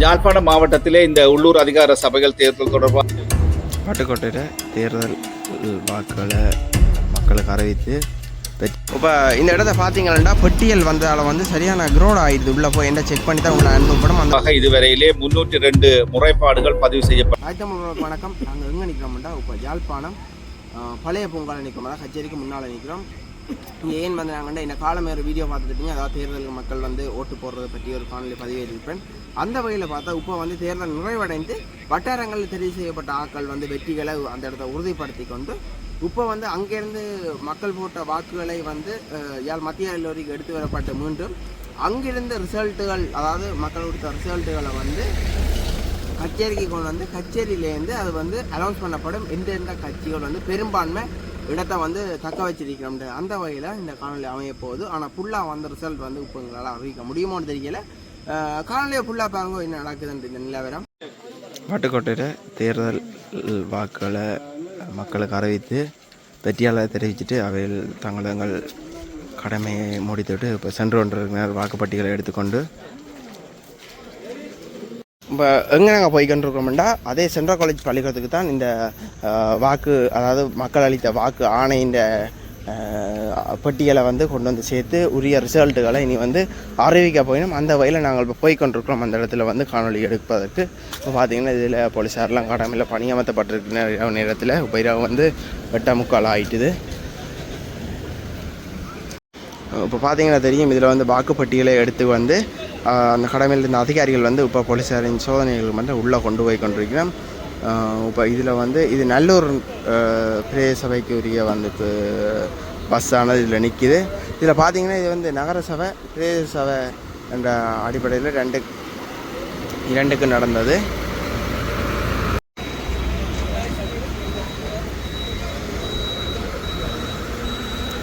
யாழ்ப்பாணம் மாவட்டத்திலே இந்த உள்ளூர் அதிகார சபைகள் தேர்தல் தொடர்பாக பட்டுக்கோட்டையில் தேர்தல் வாக்குகளை மக்களுக்கு அறிவித்து இப்போ இந்த இடத்த பார்த்தீங்கன்னா பட்டியல் வந்ததால் வந்து சரியான க்ரோட் ஆயிடுது. உள்ளே போய் என்ன செக் பண்ணி தான் உள்ள அனுப்பப்படும் அந்த இதுவரையிலே முன்னூற்றி ரெண்டு முறைப்பாடுகள் பதிவு செய்யப்பட்ட ஆயிரத்தி வணக்கம். நாங்கள் எங்கே நிற்கிறோம்டா இப்போ யாழ்ப்பாணம் பழைய பூங்கால நிற்கிறோம் கச்சேரிக்கு முன்னால் நிற்கிறோம் ஏன் வந்து என்ன இந்த காலம் ஒரு வீடியோ பார்த்துருப்பீங்க அதாவது தேர்தல் மக்கள் வந்து ஓட்டு போடுறதை பற்றி ஒரு காணொலி பதிவேற்றிருப்பேன் அந்த வகையில் பார்த்தா இப்போ வந்து தேர்தல் நிறைவடைந்து வட்டாரங்களில் தெரிவு செய்யப்பட்ட ஆட்கள் வந்து வெற்றிகளை அந்த இடத்த உறுதிப்படுத்தி கொண்டு இப்போ வந்து அங்கேருந்து மக்கள் போட்ட வாக்குகளை வந்து யார் யாழ் மத்திய எல்லோருக்கு எடுத்து வரப்பட்டு மீண்டும் அங்கிருந்து ரிசல்ட்டுகள் அதாவது மக்கள் கொடுத்த ரிசல்ட்டுகளை வந்து கச்சேரிக்கு கொண்டு வந்து கச்சேரியிலேருந்து அது வந்து அனௌன்ஸ் பண்ணப்படும். எந்தெந்த கட்சிகள் வந்து பெரும்பான்மை இடத்தை வந்து தக்க வச்சிருக்கிறோம் அந்த வகையில் இந்த காணொலி அமைய போகுது. ஆனால் ஃபுல்லாக வந்த ரிசல்ட் வந்து இப்போ எங்களால் அறிவிக்க முடியுமோன்னு தெரியல. காணொலியை ஃபுல்லாக பாருங்க என்ன நடக்குதுன்ற இந்த நிலவரம். பட்டுக்கோட்டையில் தேர்தல் வாக்குகளை மக்களுக்கு அறிவித்து வெற்றியாளர் தெரிவிச்சுட்டு அவையில் தங்களங்கள் கடமையை முடித்துவிட்டு இப்போ சென்று கொண்டிருக்கிறார் வாக்குப்பட்டிகளை எடுத்துக்கொண்டு இப்போ எங்கே நாங்கள் போய்கொண்டிருக்கோம்டா அதே சென்ட்ரல் காலேஜ் பள்ளிக்கூடத்துக்கு தான் இந்த வாக்கு அதாவது மக்கள் அளித்த வாக்கு ஆணையின் பட்டியலை வந்து கொண்டு வந்து சேர்த்து உரிய ரிசல்ட்டுகளை இனி வந்து அறிவிக்க போயிடும் அந்த வகையில் நாங்கள் இப்போ போய்கொண்டிருக்கிறோம் அந்த இடத்துல வந்து காணொளி எடுப்பதற்கு. இப்போ பார்த்தீங்கன்னா இதில் போலீஸாரெலாம் கடமையில் பணியமர்த்தப்பட்டிருக்கிற இரவு நேரத்தில் இப்போ இரவு வந்து வெட்ட முக்கால் ஆயிட்டுது. இப்போ பார்த்தீங்கன்னா தெரியும் இதில் வந்து வாக்குப்பட்டியலை எடுத்து வந்து அந்த கடமையில் இருந்த அதிகாரிகள் வந்து இப்போ போலீஸாரின் சோதனைகள் வந்து உள்ளே கொண்டு போய் கொண்டிருக்கிறோம். இப்போ இதில் வந்து இது நல்லூர் ஆஹ், பிரதேச சபைக்கு உரிய வந்து இப்போ பஸ் ஆனது இதில் நிற்கிது. இதில் பார்த்தீங்கன்னா இது வந்து நகர சபை பிரதேச சபை என்ற அடிப்படையில் ரெண்டு இரண்டுக்கு நடந்தது.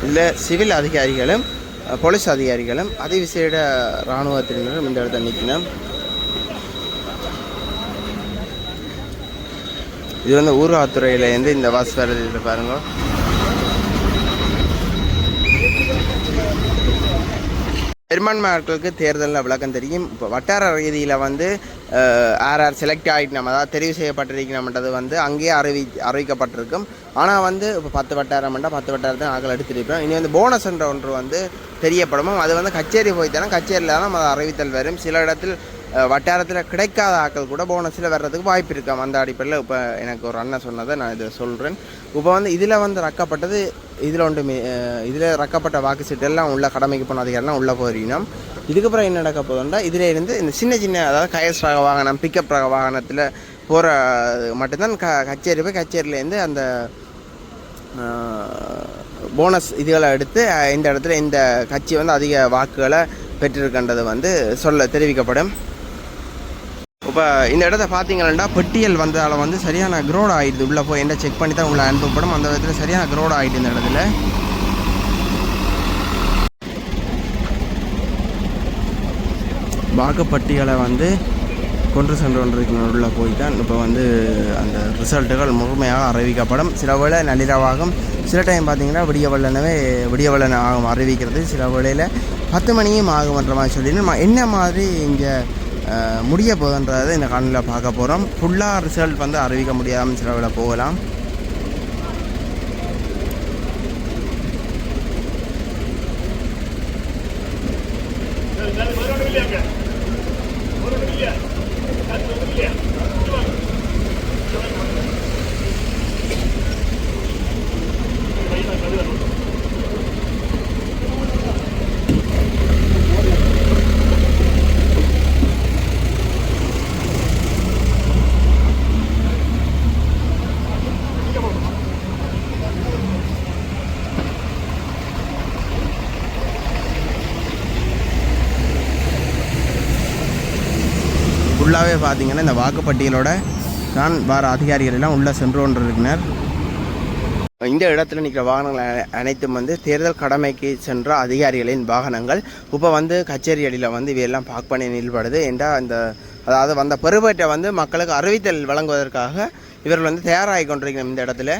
இதில் சிவில் அதிகாரிகளும் போலீஸ் அதிகாரிகளும் அதிவிசேட இராணுவத்தினரும் இந்த இடத்த நிற்கணும் இது வந்து ஊர்காத்துறையிலேருந்து இந்த பஸ் வருது பாருங்கள் பெரும்பான்மை ஆட்களுக்கு தேர்தலில் விளக்கம் தெரியும். இப்போ வட்டார ரீதியில் வந்து ஆர்ஆர் செலக்ட் ஆகிட்டு செலக்ட் ஆகிட்டோம் அதாவது தெரிவு செய்யப்பட்டிருக்கணும்ன்றது வந்து அங்கேயே அறிவி அறிவிக்கப்பட்டிருக்கும். ஆனால் வந்து இப்போ பத்து வட்டாரம் பண்ணால் பத்து வட்டாரத்தை நாங்கள் எடுத்துருப்போம் இனி வந்து போனஸ்ன்ற ஒன்று வந்து தெரியப்படும் அது வந்து கச்சேரி போய் கச்சேரியில் தான் நம்ம அறிவித்தல் வரும். சில இடத்தில் வட்டாரத்தில் கிடைக்காத ஆட்கள் கூட போனஸில் வர்றதுக்கு வாய்ப்பு இருக்காம் அந்த அடிப்படையில் இப்போ எனக்கு ஒரு அண்ணன் சொன்னதை நான் இதை சொல்கிறேன் இப்போ வந்து இதில் வந்து ரக்கப்பட்டது இதில் ஒன்று இதில் ரக்கப்பட்ட வாக்கு சீட்டெல்லாம் உள்ள கடமைக்கு போன அதிகாரம்லாம் உள்ளே போகிறீங்கன்னா இதுக்கப்புறம் என்ன நடக்க போகுதுன்னா இதில் இருந்து இந்த சின்ன சின்ன அதாவது கயஸ் ரக வாகனம் பிக்கப் ரக வாகனத்தில் போகிற மட்டும்தான் க கச்சேரி போய் கச்சேரியிலேருந்து அந்த போனஸ் இதுகளை எடுத்து இந்த இடத்துல இந்த கட்சி வந்து அதிக வாக்குகளை பெற்றிருக்கின்றது வந்து சொல்ல தெரிவிக்கப்படும். இப்போ இந்த இடத்த பார்த்தீங்கன்னா பட்டியல் வந்ததால் வந்து சரியான க்ரோட் ஆகிடுது உள்ளே போய் என்ன செக் பண்ணி தான் உங்களை அனுப்பப்படும். அந்த விதத்தில் சரியான க்ரோட் ஆகிடுது இந்த இடத்துல. வாக்குப்பட்டிகளை வந்து கொன்று சென்று கொண்டிருக்கிற போய் தான் இப்போ வந்து அந்த ரிசல்ட்டுகள் முழுமையாக அறிவிக்கப்படும். சில வேளை நள்ளிரவாகும். சில டைம் பார்த்தீங்கன்னா விடிய வல்லனவே விடிய வெள்ளன ஆகும் அறிவிக்கிறது. சில வேளையில் பத்து மணியும் ஆகும்ன்ற மாதிரி சொல்லி என்ன மாதிரி இங்கே முடிய போகுதுன்றதை இந்த காணொலியில் பார்க்க போகிறோம் ஃபுல்லாக ரிசல்ட் வந்து அறிவிக்க முடியாமல் சிலவில் போகலாம். பார்த்தீங்கன்னா இந்த வாக்குப்பட்டியலோட தான் வார அதிகாரிகள் எல்லாம் உள்ளே சென்று கொண்டிருக்கினர் இந்த இடத்துல நிற்கிற வாகனங்கள் அனைத்தும் வந்து தேர்தல் கடமைக்கு சென்ற அதிகாரிகளின் வாகனங்கள். இப்போ வந்து கச்சேரி அடியில் வந்து இவையெல்லாம் பார்க் பண்ணி நிலப்படுது என்றால் இந்த அதாவது வந்த பெருவேட்டை வந்து மக்களுக்கு அறிவித்தல் வழங்குவதற்காக இவர்கள் வந்து தயாராகி கொண்டிருக்கிறோம் இந்த இடத்துல.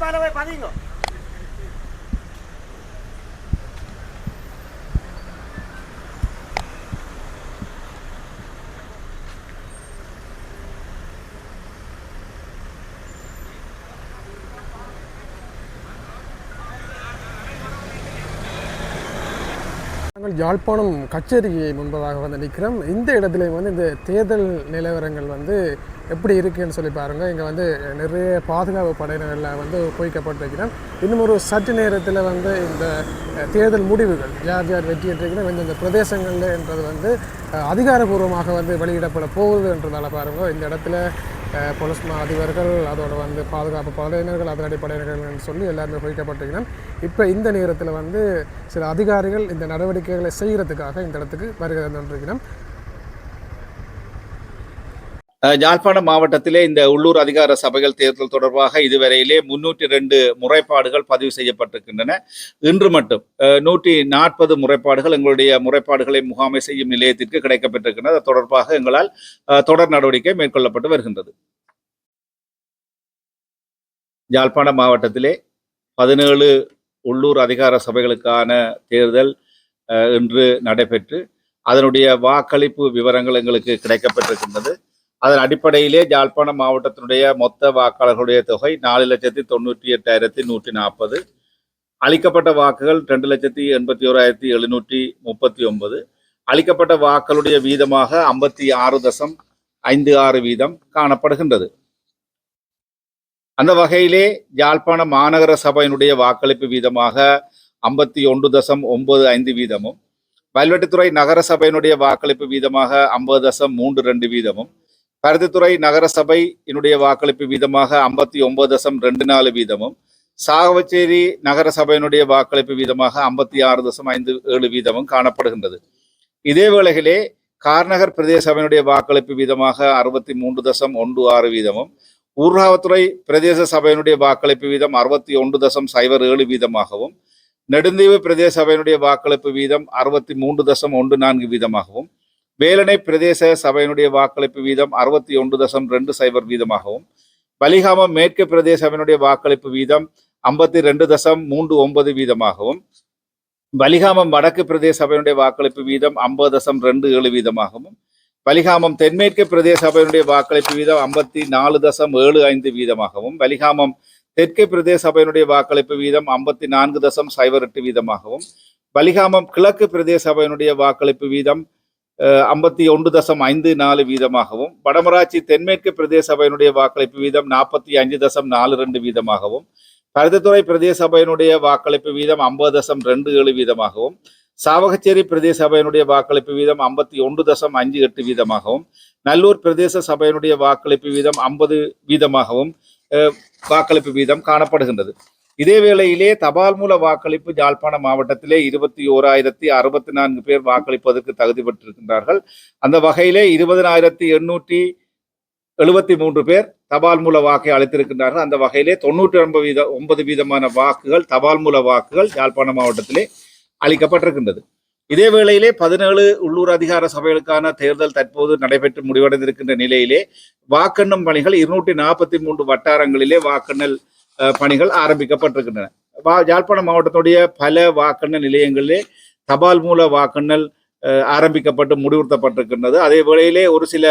para los espadinos. நாங்கள் யாழ்ப்பாணம் கச்சேரி முன்பதாக வந்து நிற்கிறோம். இந்த இடத்துல வந்து இந்த தேர்தல் நிலவரங்கள் வந்து எப்படி இருக்குன்னு சொல்லி பாருங்க. இங்கே வந்து நிறைய பாதுகாப்பு படையினர்கள் வந்து குவிக்கப்பட்டிருக்கிறோம் இன்னும் ஒரு சற்று நேரத்தில் வந்து இந்த தேர்தல் முடிவுகள் யார் யார் வெற்றி பெற்றிருக்கிறோம் இந்த பிரதேசங்களில் என்றது வந்து அதிகாரபூர்வமாக அதிகாரப்பூர்வமாக வந்து வெளியிடப்பட போகுதுன்றதால பாருங்க. இந்த இடத்துல போலீஸ் மா அதிபர்கள் அதோட வந்து பாதுகாப்பு படையினர்கள் அதிரடி படையினர்கள்னு சொல்லி எல்லாருமே குவிக்கப்பட்டிருக்கிறோம் இப்போ இந்த நேரத்தில் வந்து சில அதிகாரிகள் இந்த நடவடிக்கைகளை செய்கிறதுக்காக இந்த இடத்துக்கு வருகிறது தந்திருக்கிறோம் யாழ்ப்பாணம் மாவட்டத்திலே இந்த உள்ளூர் அதிகார சபைகள் தேர்தல் தொடர்பாக இதுவரையிலே முன்னூற்றி ரெண்டு முறைப்பாடுகள் பதிவு செய்யப்பட்டிருக்கின்றன. இன்று மட்டும் நூற்றி நாற்பது முறைப்பாடுகள் எங்களுடைய முறைப்பாடுகளை முகாமை செய்யும் நிலையத்திற்கு கிடைக்கப்பட்டிருக்கின்றன. அது தொடர்பாக எங்களால் தொடர் நடவடிக்கை மேற்கொள்ளப்பட்டு வருகின்றது. யாழ்ப்பாணம் மாவட்டத்திலே பதினேழு உள்ளூர் அதிகார சபைகளுக்கான தேர்தல் இன்று நடைபெற்று அதனுடைய வாக்களிப்பு விவரங்கள் எங்களுக்கு கிடைக்கப்பட்டிருக்கின்றது. அதன் அடிப்படையிலே யாழ்ப்பாணம் மாவட்டத்தினுடைய மொத்த வாக்காளர்களுடைய தொகை நாலு லட்சத்தி தொண்ணூற்றி எட்டாயிரத்தி நூற்றி நாற்பது. அளிக்கப்பட்ட வாக்குகள் ரெண்டு லட்சத்தி எண்பத்தி ஓராயிரத்தி எழுநூற்றி முப்பத்தி ஒன்பது. அளிக்கப்பட்ட வாக்களுடைய வீதமாக ஐம்பத்தி ஆறு தசம் ஐந்து ஆறு வீதம் காணப்படுகின்றது. அந்த வகையிலே யாழ்ப்பாண மாநகர சபையினுடைய வாக்களிப்பு வீதமாக ஐம்பத்தி ஒன்று தசம் ஒன்பது ஐந்து வீதமும் வல்வெட்டித்துறை நகர சபையினுடைய வாக்களிப்பு வீதமாக ஐம்பது தசம் மூன்று ரெண்டு வீதமும் பருத்தித்துறை நகரசபை என்னுடைய வாக்களிப்பு வீதமாக ஐம்பத்தி ஒன்பது தசம் ரெண்டு நாலு வீதமும். சாகவச்சேரி நகர சபையினுடைய வாக்களிப்பு வீதமாக ஐம்பத்தி ஆறு தசம் ஐந்து ஏழு வீதமும் காணப்படுகின்றது. இதே வேளையிலே கார்நகர் பிரதேச சபையினுடைய வாக்களிப்பு வீதமாக அறுபத்தி மூன்று தசம் ஒன்று ஆறு வீதமும். ஊர்காவத்துறை பிரதேச சபையினுடைய வாக்களிப்பு வீதம் அறுபத்தி ஒன்று தசம் சைபர் ஏழு வீதமாகவும். நெடுந்தீவு பிரதேச சபையினுடைய வாக்களிப்பு வீதம் அறுபத்தி மூன்று தசம் ஒன்று நான்கு வீதமாகவும். வேலனை பிரதேச சபையினுடைய வாக்களிப்பு வீதம் அறுபத்தி ஒன்று தசம் ரெண்டு சைபர் வீதமாகவும் பலிகாமம் மேற்கு பிரதேச சபையினுடைய வாக்களிப்பு வீதம் ஐம்பத்தி ரெண்டு தசம் மூன்று ஒன்பது வீதமாகவும் வலிகாமம் வடக்கு பிரதேச சபையினுடைய வாக்களிப்பு வீதம் ஐம்பது தசம் ரெண்டு ஏழு வீதமாகவும் பலிகாமம் தென்மேற்கு பிரதேச சபையினுடைய வாக்களிப்பு வீதம் ஐம்பத்தி நாலு தசம் ஏழு ஐந்து வீதமாகவும் வலிகாமம் தெற்கு பிரதேச சபையினுடைய வாக்களிப்பு வீதம் ஐம்பத்தி நான்கு தசம் சைபர் எட்டு வீதமாகவும் பலிகாமம் கிழக்கு பிரதேச சபையினுடைய வாக்களிப்பு வீதம் ஐம்பத்தி ஒன்று தசம் ஐந்து நாலு வீதமாகவும் வடமராட்சி தென்மேற்கு பிரதேச சபையினுடைய வாக்களிப்பு வீதம் நாற்பத்தி அஞ்சு தசம் நாலு ரெண்டு வீதமாகவும் பருத்தித்துறை பிரதேச சபையினுடைய வாக்களிப்பு வீதம் ஐம்பது தசம் ரெண்டு ஏழு வீதமாகவும் சாவகச்சேரி பிரதேச சபையினுடைய வாக்களிப்பு வீதம் ஐம்பத்தி ஒன்று தசம் அஞ்சு எட்டு வீதமாகவும் நல்லூர் பிரதேச சபையினுடைய வாக்களிப்பு வீதம் ஐம்பது வீதமாகவும் வாக்களிப்பு வீதம் காணப்படுகின்றது. இதே வேளையிலே தபால் மூல வாக்களிப்பு யாழ்ப்பாண மாவட்டத்திலே இருபத்தி ஓராயிரத்தி அறுபத்தி நான்கு பேர் வாக்களிப்பதற்கு தகுதி பெற்றிருக்கின்றார்கள். அந்த வகையிலே இருபதனாயிரத்தி எண்ணூற்றி எழுபத்தி மூன்று பேர் தபால் மூல வாக்கை அளித்திருக்கின்றார்கள். அந்த வகையிலே தொண்ணூற்றி ஒன்பது வீத ஒன்பது வீதமான வாக்குகள் தபால் மூல வாக்குகள் யாழ்ப்பாண மாவட்டத்திலே அளிக்கப்பட்டிருக்கின்றது. இதே வேளையிலே பதினேழு உள்ளூர் அதிகார சபைகளுக்கான தேர்தல் தற்போது நடைபெற்று முடிவடைந்திருக்கின்ற நிலையிலே வாக்கெண்ணும் பணிகள் இருநூற்றி நாற்பத்தி மூன்று வட்டாரங்களிலே வாக்கெண்ணல் பணிகள் ஆரம்பிக்கப்பட்டிருக்கின்றன. வா யாழ்ப்பாணம் மாவட்டத்துடைய பல வாக்கெண்ணல் நிலையங்களிலே தபால் மூல வாக்கெண்ணல் ஆரம்பிக்கப்பட்டு முடிவுறுத்தப்பட்டிருக்கின்றது. அதே வேளையிலே ஒரு சில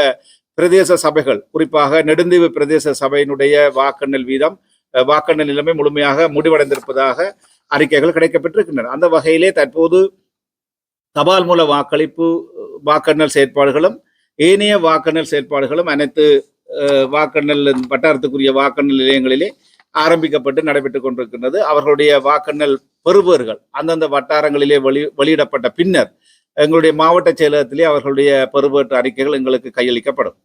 பிரதேச சபைகள் குறிப்பாக நெடுந்தீவு பிரதேச சபையினுடைய வாக்கெண்ணல் வீதம் வாக்கெண்ணல் நிலைமை முழுமையாக முடிவடைந்திருப்பதாக அறிக்கைகள் கிடைக்கப்பட்டிருக்கின்றன அந்த வகையிலே தற்போது தபால் மூல வாக்களிப்பு வாக்கெண்ணல் செயற்பாடுகளும் ஏனைய வாக்கெண்ணல் செயற்பாடுகளும் அனைத்து வாக்கெண்ணல் வட்டாரத்துக்குரிய வாக்கெண்ணல் நிலையங்களிலே ஆரம்பிக்கப்பட்டு நடைபெற்றுக் கொண்டிருக்கின்றது. அவர்களுடைய வாக்கெண்ணல் பெறுபவர்கள் அந்தந்த வட்டாரங்களிலே வெளி வெளியிடப்பட்ட பின்னர் எங்களுடைய மாவட்ட செயலகத்திலே அவர்களுடைய பெறுபேற்று அறிக்கைகள் எங்களுக்கு கையளிக்கப்படும்.